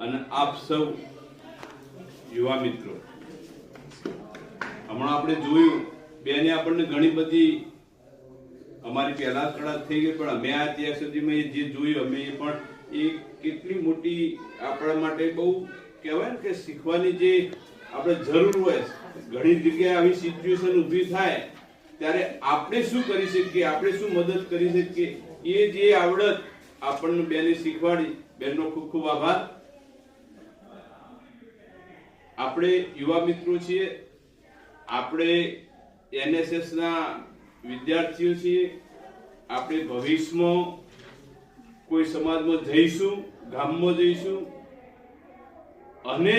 અને આપ સૌ યુવા મિત્રો, હમણાં આપણે જોયું, બેને આપણને ઘણી બધી, અમારી પહેલા કળા થઈ ગઈ, પણ અમે આ ત્યાં સુધીમાં એ જે જોયું, અમે એ પણ, એ કેટલી મોટી આપણા માટે બહુ કહેવાય ને કે શીખવાની જે આપણે જરૂર હોય, ઘણી જગ્યાએ આવી સિચ્યુએશન ઊભી થાય, ત્યારે આપણે શું કરી શકીએ, આપણે શું મદદ કરી શકીએ, એ જે આવડત આપણને બેને શીખવાડી, બેનનો ખૂબ ખૂબ આભાર. આપણે યુવા મિત્રો છીએ, આપણે એનએસએસના વિદ્યાર્થીઓ છીએ, આપણે ભવિષ્યમાં કોઈ સમાજમાં જઈશું, ગામમાં જઈશું, અને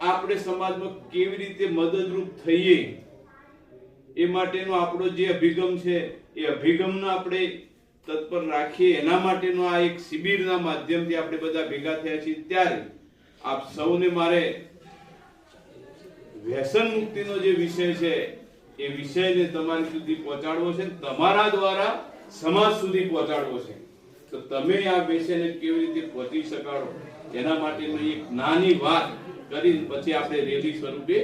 આપણે સમાજમાં કેવી રીતે મદદરૂપ થઈએ એ માટેનો આપણો જે અભિગમ છે, એ અભિગમને આપણે તત્પર રાખીએ એના માટેનો આ એક શિબિરના માધ્યમથી આપણે બધા ભેગા થયા છીએ. ત્યારે આપ સૌને મારે વ્યસન મુક્તિનો જે વિષય છે, એ વિષયને તમારી સુધી પહોંચાડવો છે, તમારા દ્વારા સમાજ સુધી પહોંચાડવો છે. તો તમે આ વિષયને કેવી રીતે પહોંચી શકાડો? એના માટેની એક નાની વાત કરી પછી આપણે રેલી સ્વરૂપે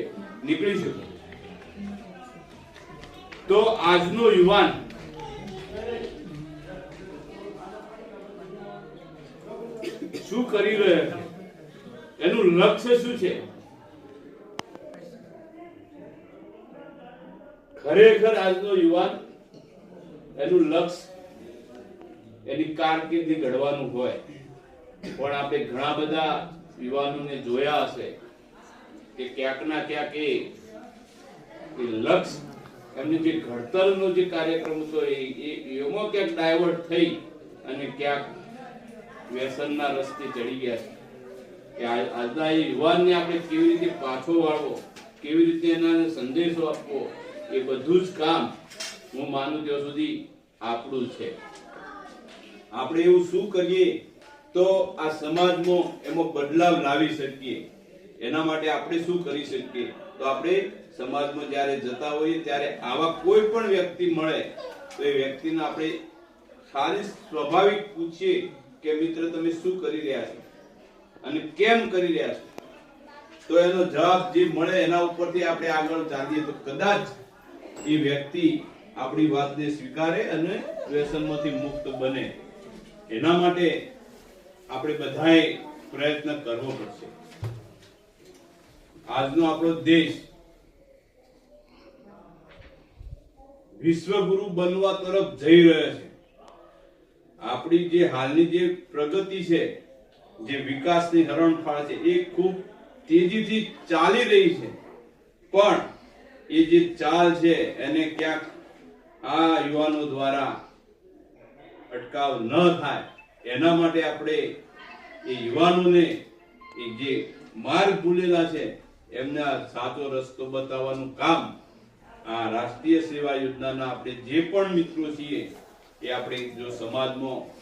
નીકળીશું તો આજનો યુવાન શું કરી રહ્યો છે? એનું લક્ષ્ય શું છે? ખરેખર આજનો યુવાન, એનું લક્ષ એની કારકિર્દી ઘડવાનું હોય. પણ આપણે ઘણા બધા યુવાનોને જોયા હશે કે ક્યાંક ક્યાંક એ લક્ષ, એમનું જે ઘડતરનો જે કાર્યક્રમ હતો એ એમાં ક્યાંક ડાયવર્ટ થઈ અને ક્યાંક વ્યસનના રસ્તે ચડી ગયા છે. કે આજના એ યુવાનને આપણે કેવી રીતે પાછો વાળવો, કેવી રીતે એના સંદેશો આપવો એ બધું જ કામ હું માનું ત્યાં સુધી આપણું છે. આપણે એવું શું કરીએ તો આ સમાજમાં એમાં બદલાવ લાવી શકીએ. એના માટે આપણે શું કરી શકીએ? તો આપણે સમાજમાં જ્યારે જતા હોઈએ, ત્યારે આવા કોઈ પણ વ્યક્તિ મળે, તો એ વ્યક્તિને આપણે ખાલી સ્વાભાવિક પૂછીએ કે, મિત્ર, તમે શું કરી રહ્યા છો? અને કેમ કરી રહ્યા છો? તો એનો જવાબ જે મળે એના ઉપરથી આપણે આગળ ચાલીએ તો કદાચ એ વ્યક્તિ આપણી વાતને સ્વીકારે અને વ્યસનમાંથી મુક્ત બને. એના માટે આપણે બધાએ પ્રયત્ન કરવો પડશે. આજનો આપણો દેશ વિશ્વગુરુ બનવા તરફ જઈ રહ્યો છે. આપણી જે હાલની જે પ્રગતિ છે, જે વિકાસની હરણફાળ છે, એ ખૂબ તેજીથી ચાલી રહી છે. પણ એ જે ચાલ છે, એને ક્યાંક આ યુવાનો દ્વારા અટકાવ ન થાય, એના માટે આપણે એ યુવાનોને એ જે માર્ગ ભૂલેલા છે, એમને સાચો રસ્તો બતાવવાનું કામ આ રાષ્ટ્રીય સેવા યોજનાના આપણે જે પણ મિત્રો છીએ, એ આપણે જો સમાજમાં